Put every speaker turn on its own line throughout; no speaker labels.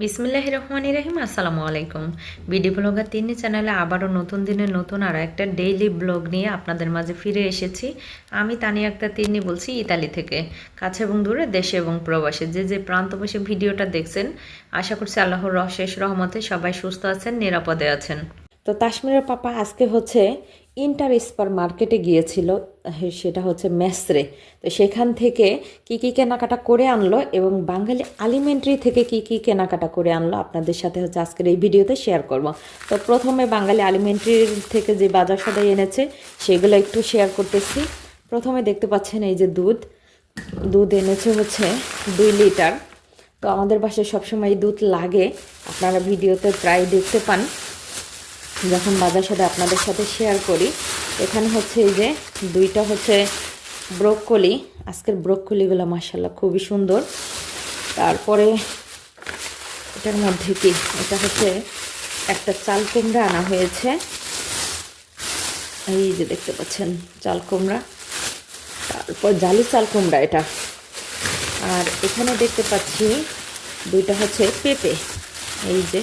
বিসমিল্লাহ রহমান রহিম আসসালামু আলাইকুম বিডি ব্লগার তিনি চ্যানেলে আবারও নতুন দিনের নতুন আর একটা ডেইলি ব্লগ নিয়ে আপনাদের মাঝে ফিরে এসেছি। আমি তানি একটা তিনি বলছি ইতালি থেকে। কাছে এবং দূরে দেশে এবং প্রবাসে। যে যে প্রান্তবাসী ভিডিওটা দেখছেন, আশা করছি আল্লাহর রশেষ রহমতে সবাই সুস্থ আছেন, নিরাপদে আছেন।
তো তাসমিরের পাপা আজকে হচ্ছে ইন্টার স্পার মার্কেটে গিয়েছিল সেটা হচ্ছে মেসরে। তো সেখান থেকে কি কি কেনাকাটা করে আনলো এবং বাঙালি আলিমেন্টারি থেকে কি কি কেনাকাটা করে আনলো আপনাদের সাথে হচ্ছে আজকের এই ভিডিওতে শেয়ার করব। তো প্রথমে বাঙালি আলিমেন্টারি থেকে যে বাজার সদাই এনেছে, সেগুলো একটু শেয়ার করতেছি। প্রথমে দেখতে পাচ্ছেন এই যে দুধ। দুধ এনেছে হচ্ছে দুই লিটার। তো আমাদের বাসায় সবসময় দুধ লাগে। আপনারা ভিডিওতে প্রায় দেখতে পান। যখন বাজার সাথে আপনাদের সাথে শেয়ার করি, এখানে হচ্ছে এই যে দুইটা হচ্ছে ব্রোকলি আজকের ব্রোকলিগুলো মাসাল্লাহ খুবই সুন্দর। তারপরে এটার মধ্যে কি? এটা হচ্ছে একটা চাল কুমড়া আনা হয়েছে। এই যে দেখতে পাচ্ছেন, চাল কুমড়া। তারপর জালি চাল কুমড়া এটা। আর এখানে দেখতে পাচ্ছি দুইটা হচ্ছে পেঁপে। এই যে,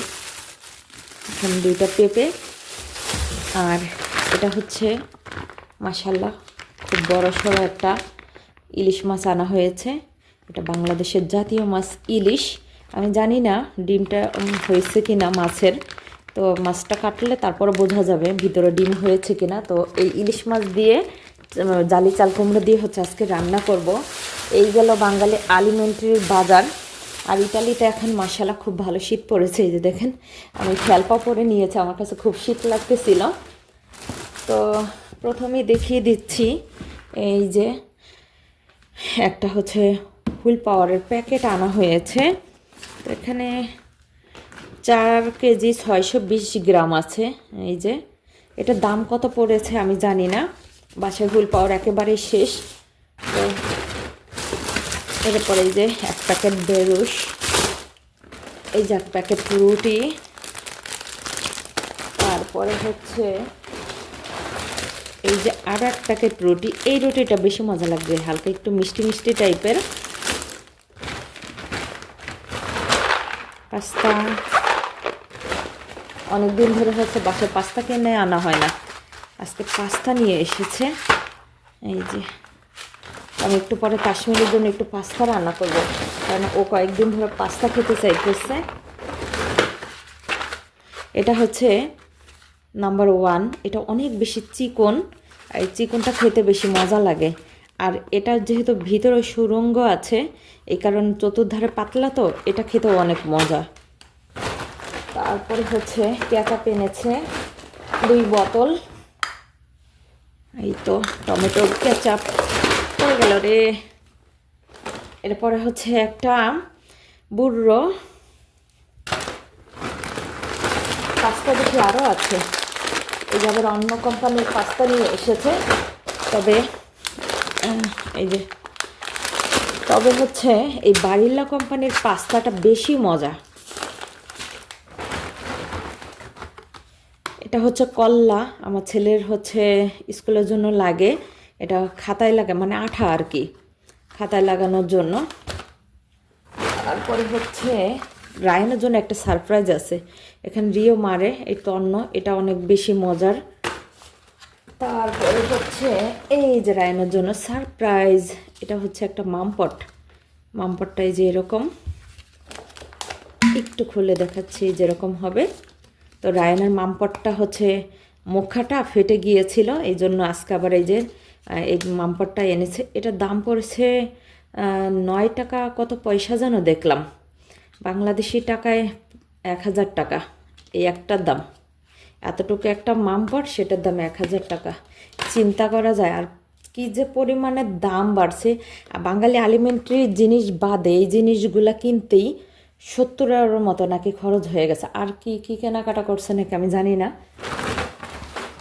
এখানে দুইটা পেঁপে। আর এটা হচ্ছে মাসাল্লাহ খুব বড় সড়ো একটা ইলিশ মাছ আনা হয়েছে। এটা বাংলাদেশের জাতীয় মাছ, ইলিশ। আমি জানি না ডিমটা হয়েছে কি না মাছের। তো মাছটা কাটলে তারপরে বোঝা যাবে ভিতরে ডিম হয়েছে কি না তো এই ইলিশ মাছ দিয়ে জালি চাল কুমড়ো দিয়ে হচ্ছে আজকে রান্না করব। এই গেল বাঙালি আলিমেন্টারির বাজার। আর ইতালিতে এখন মাসালা খুব ভালো শীত পড়েছে, এই যে দেখেন। আমি খেলপা পরে নিয়েছি, আমার কাছে খুব শীত লাগতেছিল। তো প্রথমে দেখিয়ে দিচ্ছি, এই যে একটা হচ্ছে হুইল পাওয়ারের প্যাকেট আনা হয়েছে। তো এখানে চার কেজি ছয়শো বিশ গ্রাম আছে, এই যে। এটার দাম কত পড়েছে আমি জানি না, বাসায় হুইল পাওয়ার একেবারেই শেষ। তো এরপরে এই যে এক প্যাকেট বেরুস এই যে এক প্যাকেট রুটি, তারপরে হচ্ছে এই যে আর এক প্যাকেট রুটি। এই রুটিটা বেশি মজা লাগবে, হালকা একটু মিষ্টি মিষ্টি টাইপের। পাস্তা। অনেক দিন ধরে হচ্ছে বাসায় পাস্তা কিনে আনা হয় না। আজকে পাস্তা নিয়ে এসেছে। এই যে আমি একটু পরে কাশ্মীরের জন্য একটু পাস্তা রান্না করব। কারণ ও কয়েকদিন ধরে পাস্তা খেতে চাই চাইতেছে। এটা হচ্ছে নাম্বার ওয়ান। এটা অনেক বেশি চিকন। এই চিকনটা খেতে বেশি মজা লাগে। আর এটা যেহেতু ভিতরে সুরঙ্গ আছে, এই কারণে চতুর্ধারে পাতলা তো, এটা খেতেও অনেক মজা। তারপরে হচ্ছে ক্যাচাপ এনেছে দুই বোতল। এই তো টমেটো, কেচাপ। গেল রে। এরপরে হচ্ছে একটা বুড়ো। পাস্তা দেখি আরও আছে। এই যে আবার অন্য কোম্পানির পাস্তা নিয়ে এসেছে। তবে এই যে। তবে হচ্ছে এই বারিল্লা কোম্পানির পাস্তাটা বেশি মজা। এটা হচ্ছে কল্লা। আমার ছেলের হচ্ছে স্কুলের জন্য লাগে। এটা খাতায় লাগে মানে আঠা আর কি, খাতায় লাগানোর জন্য। তারপরে হচ্ছে রায়নের জন্য একটা সারপ্রাইজ আছে। এখানে রিও মারে, এই তন্ন এটা অনেক বেশি মজার। তারপরে হচ্ছে এই যে রায়নের জন্য সারপ্রাইজ এটা হচ্ছে একটা মামপট। মামপটটা এই যে এরকম। একটু খুলে দেখাচ্ছি যেরকম হবে। তো রায়নের মামপটটা হচ্ছে মুখাটা ফেটে গিয়েছিল এই জন্য আজকে আবার এই যে এই মামপটটা এনেছে। এটার দাম পড়েছে নয় টাকা কত পয়সা যেন দেখলাম। বাংলাদেশি টাকায় এক হাজার টাকা। এই একটার দাম। এতটুকু একটা মামপট, সেটার দাম এক হাজার টাকা। চিন্তা করা যায়, আর কি যে পরিমাণে দাম বাড়ছে। বাঙালি আলিমেন্টারি জিনিস বাদে, এই জিনিসগুলা কিনতেই সত্তর মতো নাকি খরচ হয়ে গেছে। আর কি কি কেনাকাটা করছে নাকি আমি জানি না।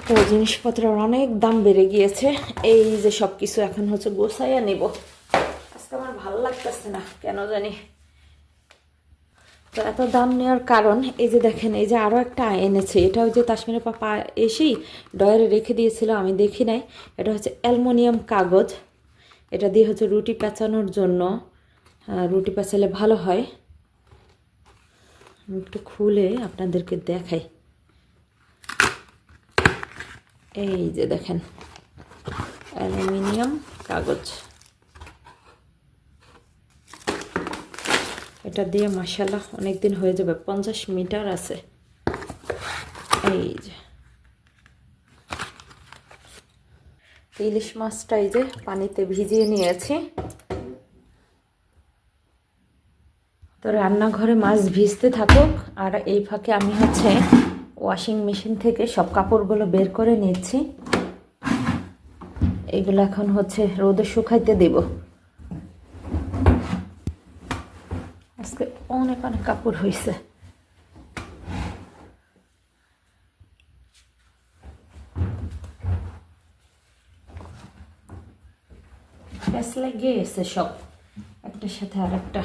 তো জিনিসপত্রের অনেক দাম বেড়ে গিয়েছে। এই যে সব কিছু এখন হচ্ছে গোসাইয়া নেব। আজকে আমার ভালো লাগতেছে না, কেন জানি। তো এত দাম নেওয়ার কারণ, এই যে দেখেন, এই যে আরও একটা এনেছে। এটা যে তাসমিনের পাপা এসেই ডয়ারে রেখে দিয়েছিল, আমি দেখি নাই। এটা হচ্ছে অ্যালমোনিয়াম কাগজ। এটা দিয়ে হচ্ছে রুটি পেঁচানোর জন্য রুটি পেঁচালে ভালো হয়। একটু খুলে আপনাদেরকে দেখাই। এই যে দেখেন, অ্যালুমিনিয়াম কাগজ। এটা দিয়ে মাসালা অনেক দিন হয়ে যাবে, পঞ্চাশ মিটার আছে। এই যে। ইলিশ মাছটা এই যে পানিতে ভিজিয়ে নিয়েছি। তো রান্নাঘরে মাছ ভিজতে থাকুক, আর এই ফাঁকে আমি হচ্ছে ওয়াশিং মেশিন থেকে সব কাপড়গুলো বের করে নিচ্ছি। এগুলো এখন হচ্ছে রোদে শুকাইতে দেব। আজকে অনেক অনেক কাপড় হয়েছে ব্যাস লেগে গেছে সব। একটার সাথে আর একটা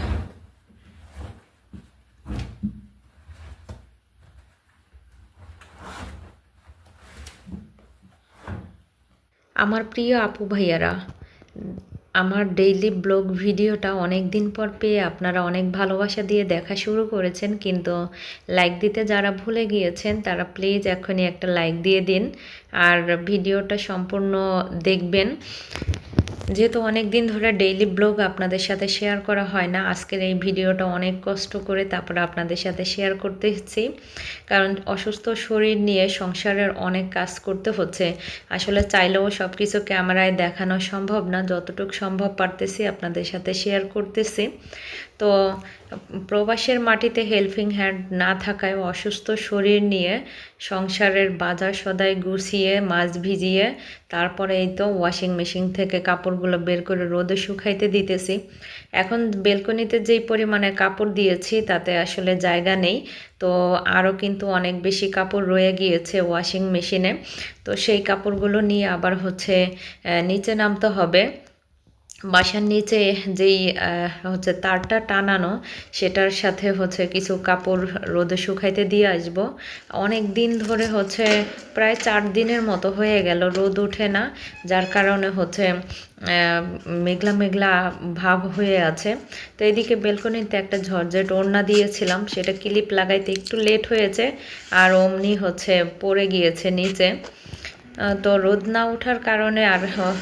আমার প্রিয় আপু ভাইয়ারা, আমার ডেইলি ব্লগ ভিডিওটা অনেক দিন পর পেয়ে আপনারা অনেক ভালোবাসা দিয়ে দেখা শুরু করেছেন। কিন্তু লাইক দিতে যারা ভুলে গিয়েছেন, তারা প্লিজ এখনই একটা লাইক দিয়ে দিন। আর ভিডিওটা সম্পূর্ণ দেখবেন। যেহেতু অনেক দিন ধরে ডেইলি ব্লগ আপনাদের সাথে শেয়ার করা হয় না, আজকের এই ভিডিওটা অনেক কষ্ট করে তারপরে আপনাদের সাথে শেয়ার করতে করতেছি কারণ অসুস্থ শরীর নিয়ে সংসারের অনেক কাজ করতে হচ্ছে। আসলে চাইলেও সব কিছু ক্যামেরায় দেখানো সম্ভব না, যতটুকু সম্ভব পারতেছি আপনাদের সাথে শেয়ার করতেছি। তো প্রবাসের মাটিতে হেল্পিং হ্যান্ড না থাকায় অসুস্থ শরীর নিয়ে সংসারের বাজার সদাই গুছিয়ে, মাছ ভিজিয়ে, তারপরে এই তো ওয়াশিং মেশিন থেকে কাপড়গুলো বের করে রোদে শুকাইতে দিতেছি। এখন বেলকনিতে যেই পরিমাণে কাপড় দিয়েছি, তাতে আসলে জায়গা নেই। তো আরও কিন্তু অনেক বেশি কাপড় রয়ে গিয়েছে ওয়াশিং মেশিনে তো সেই কাপড়গুলো নিয়ে আবার হচ্ছে নিচে নামতে হবে। বাসার নিচে যেই হচ্ছে তারটা টানানো, সেটার সাথে হচ্ছে কিছু কাপড় রোদে শুকাইতে দিয়ে আসব। অনেক দিন ধরে হচ্ছে প্রায় চার দিনের মতো হয়ে গেল, রোদ ওঠে না, যার কারণে হচ্ছে মেঘলা মেঘলা ভাব হয়ে আছে। তো এদিকে বেলকনিতে একটা ঝরঝেট ওড়না দিয়েছিলাম, সেটা ক্লিপ লাগাইতে একটু লেট হয়েছে, আর অমনি হচ্ছে পড়ে গিয়েছে নিচে। তো রোদ না ওঠার কারণে আর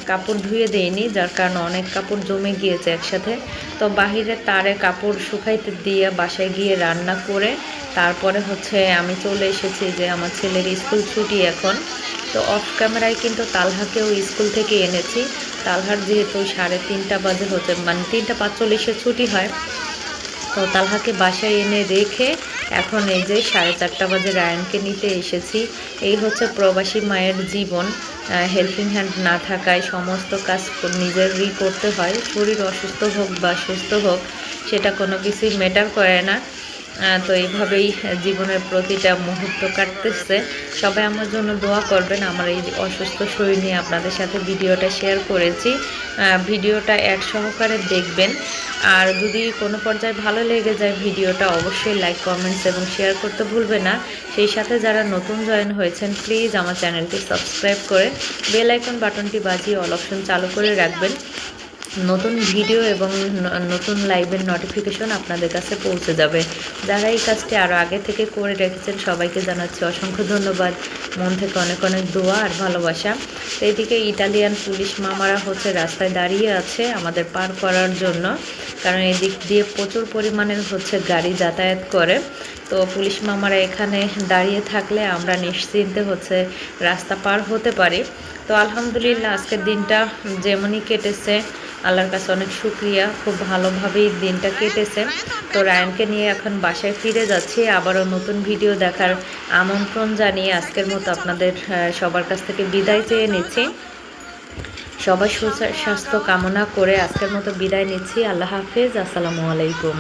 কাপড় ধুয়ে দেয়নি যার কারণে অনেক কাপড় জমে গিয়েছে একসাথে। তো বাহিরে তারে কাপড় শুকাইতে দিয়ে বাসায় গিয়ে রান্না করে তারপরে হচ্ছে আমি চলে এসেছি যে আমার ছেলের স্কুল ছুটি এখন। তো অফ ক্যামেরায় কিন্তু তালহাকেও স্কুল থেকে এনেছি। তালহার যেহেতু সাড়ে তিনটা বাজে হচ্ছে মানে তিনটা পাঁচচল্লিশে ছুটি হয়। তো তালহাকে বাসায় এনে রেখে এখন এই যে সাড়ে চারটা বাজে রায়নকে নিতে এসেছি। এই হচ্ছে প্রবাসী মায়ের জীবন। হেল্পিং হ্যান্ড না থাকায় সমস্ত কাজ নিজেরই করতে হয়। শরীর অসুস্থ হোক বা সুস্থ হোক, সেটা কোনো কিছুই ম্যাটার করে না। তো এইভাবেই জীবনের প্রতিটা মুহূর্ত কাটতেছে। সবাই আমার জন্য দোয়া করবেন। আমার এই অসুস্থ শরীর নিয়ে আপনাদের সাথে ভিডিওটা শেয়ার করেছি। ভিডিওটা এক সহকারে দেখবেন। আর যদি কোনো পর্যায়ে ভালো লেগে যায় ভিডিওটা, অবশ্যই লাইক কমেন্টস এবং শেয়ার করতে ভুলবে না। সেই সাথে যারা নতুন জয়েন হয়েছেন প্লিজ আমার চ্যানেলটি সাবস্ক্রাইব করে বেল আইকন বাটনটি বাজিয়ে অল অপশন চালু করে রাখবেন। নতুন ভিডিও এবং নতুন লাইভের নোটিফিকেশন আপনাদের কাছে পৌঁছে যাবে। যারা এই কাজটি আরও আগে থেকে করে রেখেছেন, সবাইকে জানাচ্ছি অসংখ্য ধন্যবাদ। মন থেকে অনেক অনেক দোয়া আর ভালোবাসা। তো এইদিকে ইটালিয়ান পুলিশ মামারা হচ্ছে রাস্তায় দাঁড়িয়ে আছে আমাদের পার করার জন্য। কারণ এদিক দিয়ে প্রচুর পরিমাণে হচ্ছে গাড়ি যাতায়াত করে। তো পুলিশ মামারা এখানে দাঁড়িয়ে থাকলে আমরা নিশ্চিন্তে হচ্ছে রাস্তা পার হতে পারি। তো আলহামদুলিল্লাহ, আজকের দিনটা যেমনই কেটেছে আল্লাহর কাছে অনেক সুক্রিয়া খুব ভালোভাবেই দিনটা কেটেছে। তো রায়নকে নিয়ে এখন বাসায় ফিরে যাচ্ছি। আবারও নতুন ভিডিও দেখার আমন্ত্রণ জানিয়ে আজকের মতো আপনাদের সবার কাছ থেকে বিদায় চেয়ে নিচ্ছি। সবার সুস্বাস্থ্য কামনা করে আজকের মতো বিদায় নিচ্ছি। আল্লাহ হাফেজ। আসসালামু আলাইকুম।